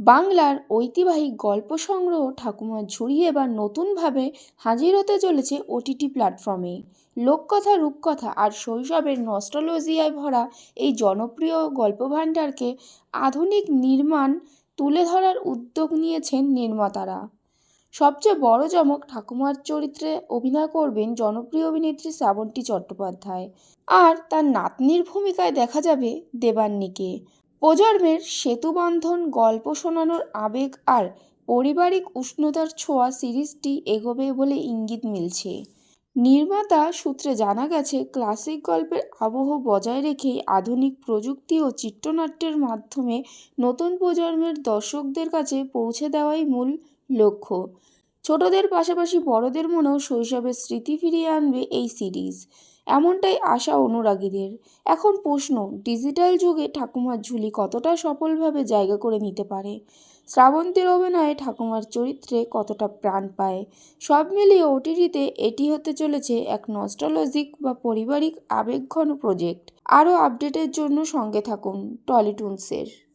বাংলার ঐতিহাসিক গল্প সংগ্রহ ঠাকুমার ঝুড়ি এবার নতুনভাবে হাজির হতে চলেছে ওটিটি প্ল্যাটফর্মে লোককথা, রূপকথা আর শৈশবের নস্টালজিয়ায় ভরা এই জনপ্রিয় গল্পভাণ্ডারকে আধুনিক নির্মাণ তুলে ধরার উদ্যোগ নিয়েছেন নির্মাতারা। সবচেয়ে বড় চমক ঠাকুমার চরিত্রে অভিনয় করবেন জনপ্রিয় অভিনেত্রী শ্রাবন্তী চট্টোপাধ্যায়। আর তার নাতনির ভূমিকায় দেখা যাবে দেবান্নীকে। প্রজন্মের সেতুবন্ধন গল্প শোনানোর আবেগ আর পারিবারিক উষ্ণতার ছোঁয়া সিরিজটি এগোবে বলে ইঙ্গিত মিলছে। নির্মাতা সূত্রে জানা গেছে, ক্লাসিক গল্পের আবহ বজায় রেখেই আধুনিক প্রযুক্তি ও চিত্রনাট্যের মাধ্যমে নতুন প্রজন্মের দর্শকদের কাছে পৌঁছে দেওয়াই মূল লক্ষ্য। ছোটদের পাশাপাশি বড়দের মনেও শৈশবের স্মৃতি ফিরিয়ে আনবে এই সিরিজ। এমনটাই আশা অনুরাগীদের। এখন প্রশ্ন, ডিজিটাল যুগে ঠাকুমার ঝুলি কতটা সফলভাবে জায়গা করে নিতে পারে? শ্রাবন্তীর অভিনয়ে ঠাকুমার চরিত্রে কতটা প্রাণ পায়? সব মিলিয়ে ওটিটিতে এটি হতে চলেছে এক নস্টালজিক বা পারিবারিক আবেগঘন প্রজেক্ট আরও আপডেটের জন্য সঙ্গে থাকুন টলিটুনসের।